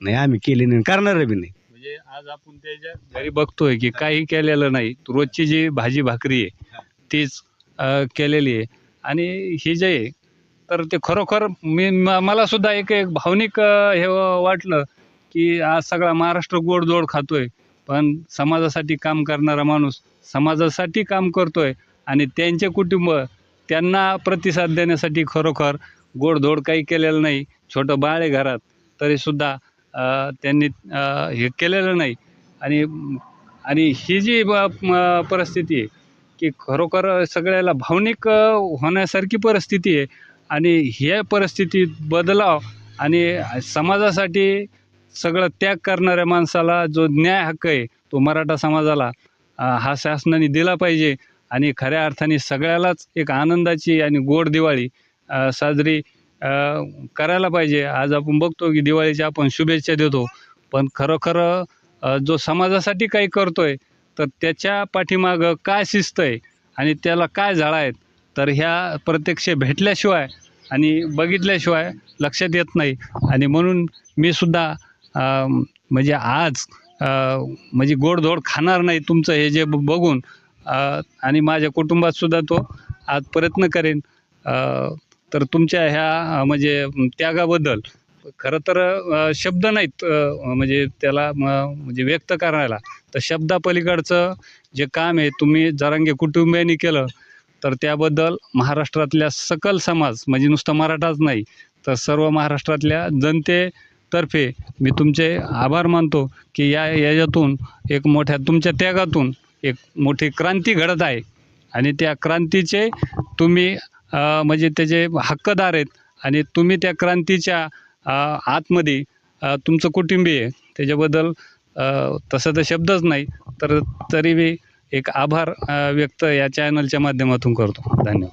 नाही आम्ही केली नाही करणार बी नाही. म्हणजे आज आपण त्याच्या घरी बघतोय की काही केलेलं नाही. रोजची जी भाजी भाकरी आहे तीच अं, केलेली आहे. आणि हे जे आहे तर ते खरोखर मी म- मला सुद्धा एक एक भावनिक अं, हे वाटलं की आज सगळा महाराष्ट्र गोडधोड खातोय. पण समाजासाठी काम करणारा माणूस समाजासाठी काम करतोय आणि त्यांचे कुटुंब त्यांना प्रतिसाद देण्यासाठी खरोखर गोडधोड काही केलेलं नाही. छोटं बाळ आहे घरात तरीसुद्धा त्यांनी हे केलेलं नाही. आणि आणि ही जी ब- परिस्थिती आहे की खरोखर सगळ्याला भावनिक होण्यासारखी परिस्थिती आहे आणि ह्या परिस्थितीत बदलाव आणि समाजासाठी सगळं त्याग करणाऱ्या माणसाला जो न्याय हक्क आहे तो मराठा समाजाला हा शासनाने दिला पाहिजे आणि खऱ्या अर्थाने सगळ्यालाच एक आनंदाची आणि गोड दिवाळी साजरी करायला पाहिजे. आज आपण बघतो की दिवाळीच्या आपण शुभेच्छा देतो. पण खरोखर जो समाजासाठी काही करतोय तर त्याच्या पाठीमागं काय शिस्त आहे आणि त्याला काय झाडं आहेत तर ह्या प्रत्यक्ष भेटल्याशिवाय आणि बघितल्याशिवाय लक्षात येत नाही. आणि म्हणून मी सुद्धा म्हणजे आज म्हणजे गोडधोड खाणार नाही तुमचं हे जे ब- बघून आणि माझ्या कुटुंबातसुद्धा तो आज प्रयत्न करेन तर तुमच्या ह्या म्हणजे त्यागाबद्दल खरं तर शब्द नाहीत म्हणजे त्याला म्हणजे व्यक्त करायला. तर शब्दापलीकडचं जे काम आहे तुम्ही जरांगे कुटुंबियांनी केलं तर त्याबद्दल महाराष्ट्रातल्या सकल समाज म्हणजे नुसतं मराठाच नाही तर सर्व महाराष्ट्रातल्या जनतेतर्फे मी तुमचे आभार मानतो की या याच्यातून एक मोठ्या तुमच्या त्यागातून एक मोठी क्रांती घडत आहे. आणि त्या क्रांतीचे तुम्ही म्हणजे त्याचे हक्कदार आहेत आणि तुम्ही त्या क्रांतीच्या आतमध्ये तुमचं कुटुंबीय आहे. त्याच्याबद्दल तसं तर शब्दच नाही तर तरी मी एक आभार व्यक्त या चॅनलच्या माध्यमातून करतो. धन्यवाद.